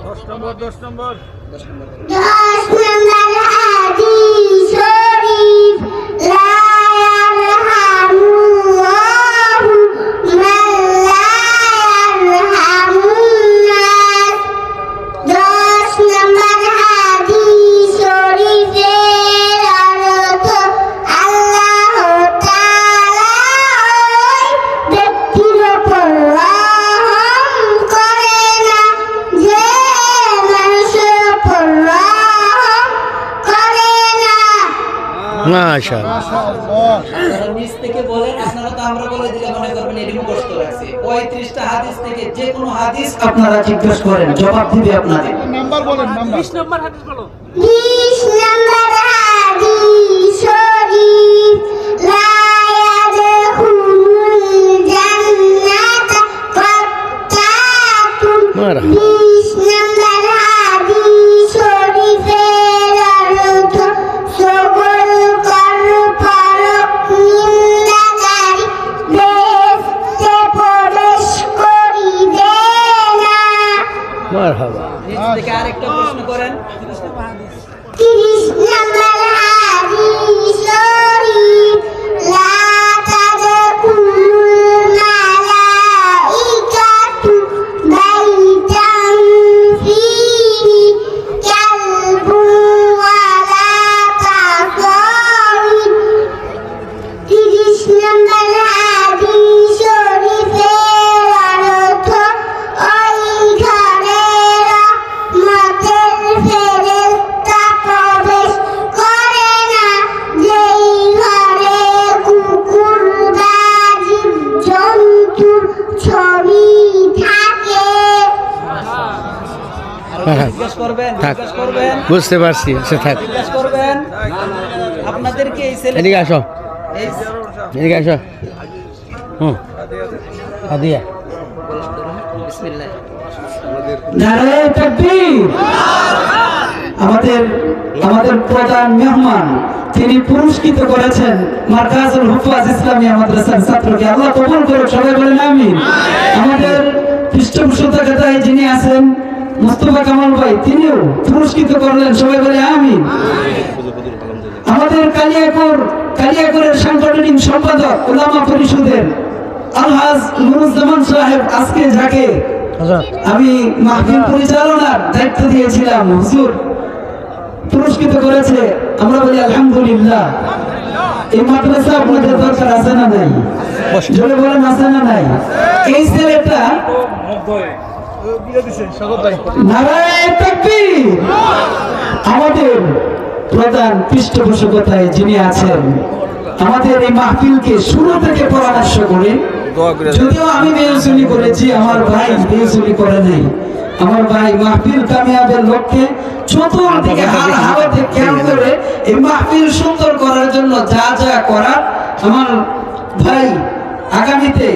দশ নম্বর দশ নম্বর দশ নম্বর মাশাআল্লাহ। আপনারা নিজ থেকে বলেন আপনারা তো আমরা বলে দিলে মনে করবেন এটি মুখস্থ রাখছে পঁয়ত্রিশটা হাদিস থেকে যে কোনো হাদিস আপনারা জিজ্ঞেস করেন জবাব দিবে আপনাদের। নাম্বার বলেন নাম্বার। বিশ নম্বর হাদিস শরীফ লা ইয়াদখুলুল জান্নাতা কাত্তাতুন নিজ থেকে আরেকটা প্রশ্ন করেন। তিরিশ নম্বর হাদিস। থাক। বুঝতে পারছি সে থাক। এদিকে আসো। এদিকে আসো। হুম। আমাদের আমাদের প্রধান মেহমান তিনি পুরস্কৃত করেছেন মার্কাজুল হুফাজ ইসলামিয়া মাদ্রাসার ছাত্রকে। আল্লাহ কবুল করুক সবাই বলেন আমিন। আমাদের পৃষ্ঠপোষকতায় যিনি আছেন মোস্তফা কামাল ভাই তিনিও পুরস্কৃত করলেন। সবাই বলে আমি আমাদের কালিয়াকোর কালিয়াকোরের সাংগঠনিক সম্পাদক ওলামা পরিষদের আলহাজ নুরুজ্জামান সাহেব আজকে যাকে আমি মাহফিল পরিচালনার দায়িত্ব দিয়েছিলাম হুজুর পুরস্কৃত করেছে। আমরা বলি আলহামদুলিল্লাহ। এই মাদ্রাসা আপনাদের দরকার আছে না নাই? জোরে বলেন আছে না নাই? এই ছেলেটা আমাদের প্রধান পৃষ্ঠপোষকতায় যিনি আছেন, আমাদের এই মাহফিলকে শুরু থেকে পরামর্শ যদিও আমি করেছি, আমার ভাই করে আমার ভাই মাহফিল কামিয়াবের লক্ষ্যে সুন্দর করার জন্য যা যা করার আমার ভাই আগামীতে